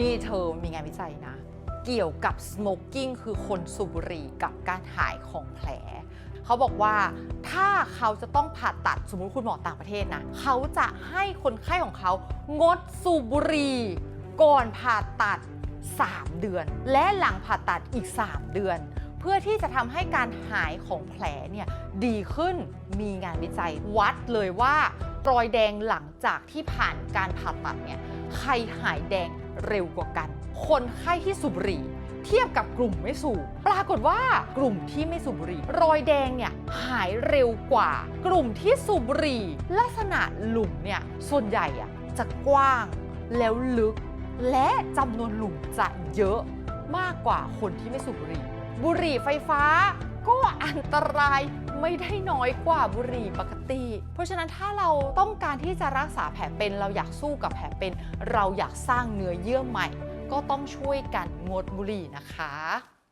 นี่เธอมีงานวิจัยนะ เกี่ยวกับ smoking คือคนสูบบุหรี่กับการหายของแผล เขาบอกว่าถ้าเขาจะต้องผ่าตัดสมมติคุณหมอต่างประเทศนะ เขาจะให้คนไข้ของเขางดสูบบุหรี่ก่อนผ่าตัด 3 เดือน และหลังผ่าตัดอีก 3 เดือน เพื่อที่จะทำให้การหายของแผลเนี่ยดีขึ้นมีงานวิจัยวัดเลยว่ารอยแดงหลังจากที่ผ่านการผ่าตัดเนี่ยใครหายแดง เร็วกว่ากัน คนไข้ที่สูบบุหรี่ เทียบกับกลุ่มไม่สูบปรากฏว่ากลุ่มที่ไม่สูบบุหรี่ รอยแดงเนี่ยหายเร็วกว่า กลุ่มที่สูบบุหรี่ ลักษณะหลุมเนี่ยส่วนใหญ่อะจะกว้างแล้วลึก และจำนวนหลุมจะเยอะมากกว่าคนที่ไม่สูบบุหรี่ บุหรี่ไฟฟ้า ก็อันตรายไม่ได้น้อยกว่าบุหรี่ปกติ เพราะฉะนั้นถ้าเราต้องการที่จะรักษาแผลเป็น เราอยากสู้กับแผลเป็น เราอยากสร้างเนื้อเยื่อใหม่ ก็ต้องช่วยกันงดบุหรี่นะคะ